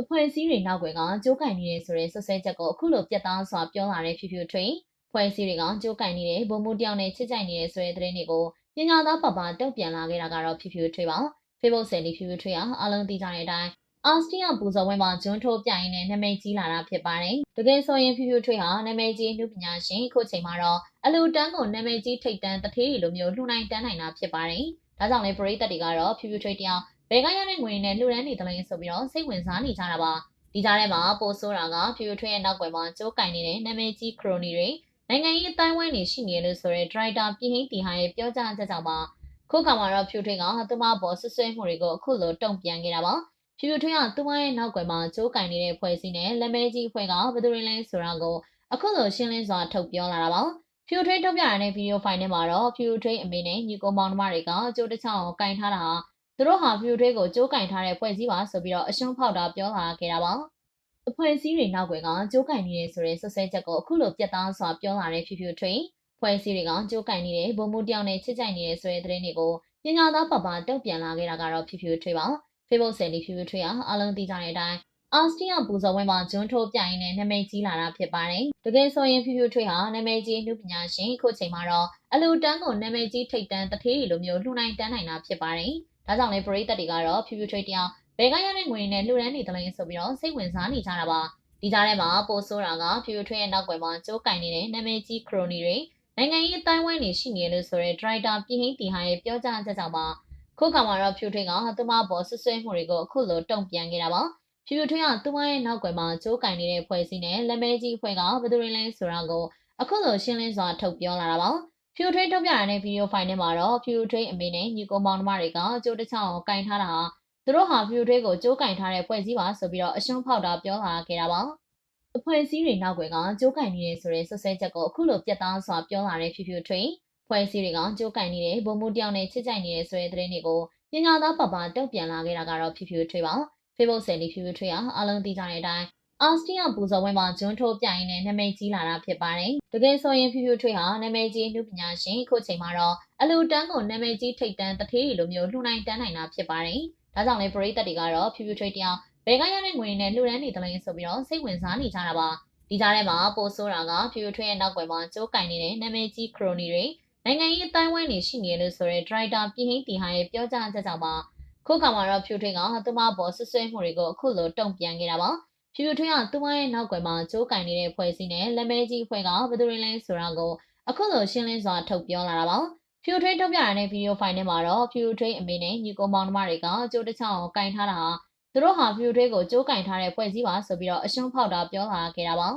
အဖွဲ့အစည်းတွေနောက်ွယ်ကကြိုးကင်နေတယ်ဆိုတဲ့ဆွဆွဲချက်ကိုအခုလိုပြတ်သားစွာပြောလာတဲ့ဖြူဖြူထွေဖွဲ့စည်းတွေကကြိုးကင်နေတဲ့ဘုံမှုတယောက်နဲ့ချစ်ကြိုက်နေတဲ့ဆိုတဲ့သတင်းတွေကိုပညာသားပပတုံ့ပြန်လာခဲ့တာကတော့ဖြူဖြူထွေပါ Facebook ဆယ်လီဖြူဖြူထွေဟာအားလုံးသိကြတဲ့အတိုင်းအာစတီယာပူဇော်ဝင်းမှာဂျွန်းထိုးပြိုင်နေနာမည်ကြီးလာတာဖြစ်ပါတယ်။တကယ်ဆိုရင်ဖြူဖြူထွေဟာနာမည်ကြီးနှုပညာရှင်ခုချိန်မှာတော့အလူတန်းကိုနာမည်ကြီးထိတ်တန်းတထေးရီလိုမျိုးလှူနိုင်တန်းနိုင်တာဖြစ်ပါတယ်။ဒါကြောင့်လေပရိသတ်တွေကတော့ဖြူဖြူထွေတယောက် ဘယ်ကရတဲ့ငွေနဲ့လှူဒန်းနေတယ်လဲဆိုပြီးတော့စိတ်ဝင်စားနေကြတာပါဒီကြားထဲမှာပိုဆိုးတာကဖြူဖြူထွေးရဲ့နောက်ွယ်မှာကျိုးကင်နေတဲ့နာမည်ကြီးခရိုနီတွေနိုင်ငံရေးအတိုင်းဝိုင်းနေရှိနေလို့ဆိုရဲဒရိုက်တာပြည်ဟင်းတီဟာရဲ့ပြောကြားချက်ကြောင့်ပါခုခါမှာတော့ဖြူထွေးကသူမဘောဆွဆွဲမှုတွေကိုအခုလိုတုံ့ပြန်ခဲ့တာပါဖြူဖြူထွေးကသူမရဲ့နောက်ွယ်မှာကျိုးကင်နေတဲ့ဖွဲ့စည်းနဲ့လက်မဲကြီးဖွဲ့ကဘယ်သူတွေလဲဆိုတာကိုအခုလိုရှင်းလင်းစွာထုတ်ပြောလာတာပါဖြူထွေးထုတ်ပြရတဲ့ဗီဒီယိုဖိုင်ထဲမှာတော့ဖြူထွေးအမေနဲ့ညီကိုမောင်နှမတွေကကြိုးတစ်ချောင်းကိုကင်ထားတာဟာ သူတို့ဟာဖြူထွေးကိုကြိုးကင်ထားတဲ့ဖွဲ့စည်းပါဆိုပြီးတော့အရှုံးဖောက်တာပြောလာခဲ့တာပါအဖွဲ့အစည်းတွေနောက်ွယ်ကကြိုးကင်နေတယ်ဆိုတဲ့ဆွဆွဲချက်ကိုအခုလိုပြတ်သားစွာပြောလာတဲ့ဖြူဖြူထွေဖွဲ့စည်းတွေကကြိုးကင်နေတဲ့ဘုံမှုတယောက်နဲ့ချစ်ကြိုက်နေတဲ့ဆိုတဲ့သတင်းတွေကိုပညာသားပပတုံ့ပြန်လာခဲ့တာကတော့ဖြူဖြူထွေပါ Facebook ဆယ်လီဖြူဖြူထွေဟာအားလုံးသိကြတဲ့အတိုင်းအာစတီယာပူဇော်ဝင်းမှာဂျွန်းထိုးပြိုင်နေနာမည်ကြီးလာတာဖြစ်ပါတယ်။တကယ်ဆိုရင်ဖြူဖြူထွေးဟာနာမည်ကြီးနှုပညာရှင်ခုချိန်မှာတော့အလူတန်းကိုနာမည်ကြီးထိတ်တန်းတထေးရီလိုမျိုးလှူနိုင်တန်းနိုင်တာဖြစ်ပါတယ်။ ဒါကြောင့်လေပရိသတ်တွေကတော့ဖြူဖြူထွေးတယောက်ဘယ်ကရတဲ့ငွေနဲ့လှူဒန်းနေတယ်လဲဆိုပြီးတော့စိတ်ဝင်စားနေကြတာပါ။ဒီကြားထဲမှာပိုဆိုးတာကဖြူဖြူထွေးရဲ့နောက်ွယ်မှာကျိုးကင်နေတဲ့နာမည်ကြီးခရိုနီတွေနိုင်ငံရေးအတိုင်းဝိုင်းနေရှိနေလို့ဆိုရဲဒရိုက်တာပြည်ဟင်းတီဟာရဲ့ပြောကြားချက်ကြောင့်ပါခုခါမှာတော့ဖြူထွေးကသူမဘောဆွဆွဲမှုတွေကိုအခုလိုတုံ့ပြန်ခဲ့တာပါဖြူဖြူထွေးကသူမရဲ့နောက်ွယ်မှာကျိုးကင်နေတဲ့ဖွဲ့စည်းနဲ့လက်မဲကြီးဖွဲ့ကဘယ်သူတွေလဲဆိုတာကိုအခုလိုရှင်းလင်းစွာထုတ်ပြောလာတာပါ ဖြူထွေးထုတ်ပြရတဲ့ဗီဒီယိုဖိုင်ထဲမှာတော့ဖြူထွေးအမေနဲ့ညီကိုမောင်နှမတွေကကျိုးတစ်ချောင်းကိုကင်ထားတာဟာသူတို့ဟာဖြူထွေးကိုကျိုးကင်ထားတဲ့ဖွဲ့စည်းပါဆိုပြီးတော့အရှုံးဖောက်တာပြောလာခဲ့တာပါအဖွဲ့အစည်းတွေနောက်ွယ်ကကြိုးကင်နေတယ်ဆိုတဲ့ဆွဆွဲချက်ကိုအခုလိုပြတ်သားစွာပြောလာတဲ့ဖြူဖြူထွေးဖွဲ့စည်းတွေကကြိုးကင်နေတဲ့ဘုံမှုတယောက်နဲ့ချစ်ကြိုက်နေတဲ့ဆိုတဲ့သတင်းတွေကိုပညာသားပပတုံ့ပြန်လာခဲ့တာကတော့ဖြူဖြူထွေးပါ Facebook ဆယ်လီဖြူဖြူထွေးဟာအားလုံးသိကြတဲ့အတိုင်း အာစတီယာပူဇော်ဝင်းမှာဂျွန်းထိုးပြိုင်နေနာမည်ကြီးလာတာဖြစ်ပါတယ်။တကယ်ဆိုရင်ဖြူဖြူထွေးဟာနာမည်ကြီးနှုပညာရှင်ခုချိန်မှာတော့အလူတန်းကိုနာမည်ကြီးထိတ်တန်းတထေးရီလိုမျိုးလှူနိုင်တန်းနိုင်တာဖြစ်ပါတယ်။ဒါကြောင့်လေပရိသတ်တွေကတော့ဖြူဖြူထွေးတယောက်ဘယ်ကရတဲ့ငွေနဲ့လှူဒန်းနေတယ်လဲဆိုပြီးတော့စိတ်ဝင်စားနေကြတာပါ။ဒီကြားထဲမှာပိုဆိုးတာကဖြူဖြူထွေးရဲ့နောက်ွယ်မှာကျိုးကင်နေတဲ့နာမည်ကြီးခရိုနီတွေနိုင်ငံရေးအတိုင်းဝိုင်းနေရှိနေလို့ဆိုရဲဒရိုက်တာပြည်ဟင်းတီဟာရဲ့ပြောကြားချက်ကြောင့်ပါခုခါမှာတော့ဖြူထွေးကသူမဘောဆွဆွဲမှုတွေကိုအခုလိုတုံ့ပြန်ခဲ့တာပါ ဖြူဖြူထွေးကသူမရဲ့နောက်ွယ်မှာကျိုးကင်နေတဲ့ဖွဲ့စည်းနဲ့လက်မဲကြီးဖွဲ့ကဘယ်သူတွေလဲဆိုတာကိုအခုလိုရှင်းလင်းစွာထုတ်ပြောလာတာပါဖြူထွေးထုတ်ပြရတဲ့ဗီဒီယိုဖိုင်ထဲမှာတော့ဖြူထွေးအမေနဲ့ညီကိုမောင်နှမတွေကကျိုးတစ်ချောင်းကိုကင်ထားတာဟာသူတို့ဟာဖြူထွေးကိုကျိုးကင်ထားတဲ့ဖွဲ့စည်းပါဆိုပြီးတော့အရှုံးဖောက်တာပြောလာခဲ့တာပါ